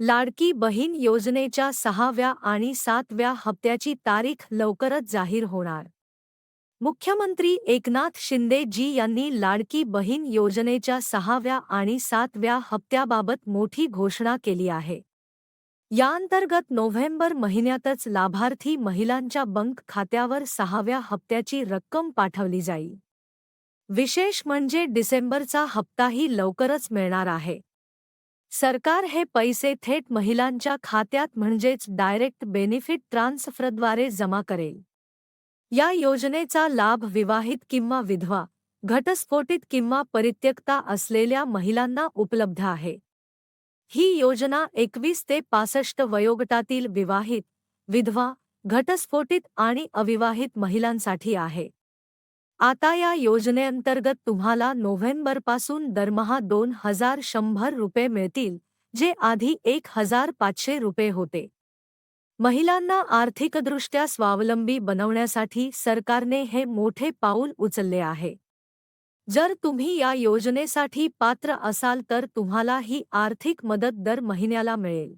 लाडकी बहीण योजनेच्या सहाव्या आणि सातव्या हप्त्याची तारीख लवकरच जाहीर होणार. मुख्यमंत्री एकनाथ शिंदे जी यांनी लाडकी बहीण योजनेच्या सहाव्या आणि सातव्या हप्त्याबाबत मोठी घोषणा केली आहे. याअंतर्गत नोव्हेंबर महिन्यातच लाभार्थी महिलांच्या बंक खात्यावर सहाव्या हप्त्याची रक्कम पाठवली जाईल. विशेष म्हणजे डिसेंबरचा हप्ताही लवकरच मिळणार आहे. सरकार हे पैसे थेट महिलांच्या खात्यात म्हणजेच डायरेक्ट बेनिफिट ट्रान्सफरद्वारे जमा करेल. या योजनेचा लाभ विवाहित किंवा विधवा घटस्फोटित किंवा परित्यक्ता असलेल्या महिलांना उपलब्ध आहे. ही योजना एकवीस ते पासष्ट वयोगटातील विवाहित विधवा घटस्फोटित आणि अविवाहित महिलांसाठी आहे. आता या योजनेअंतर्गत तुम्हाला नोव्हेंबरपासून दरमहा दोन हजार शंभर रुपये मिळतील जे आधी एक हजार पाचशे रुपये होते. महिलांना आर्थिकदृष्ट्या स्वावलंबी बनवण्यासाठी सरकारने हे मोठे पाऊल उचलले आहे. जर तुम्ही या योजनेसाठी पात्र असाल तर तुम्हाला ही आर्थिक मदत दर महिन्याला मिळेल.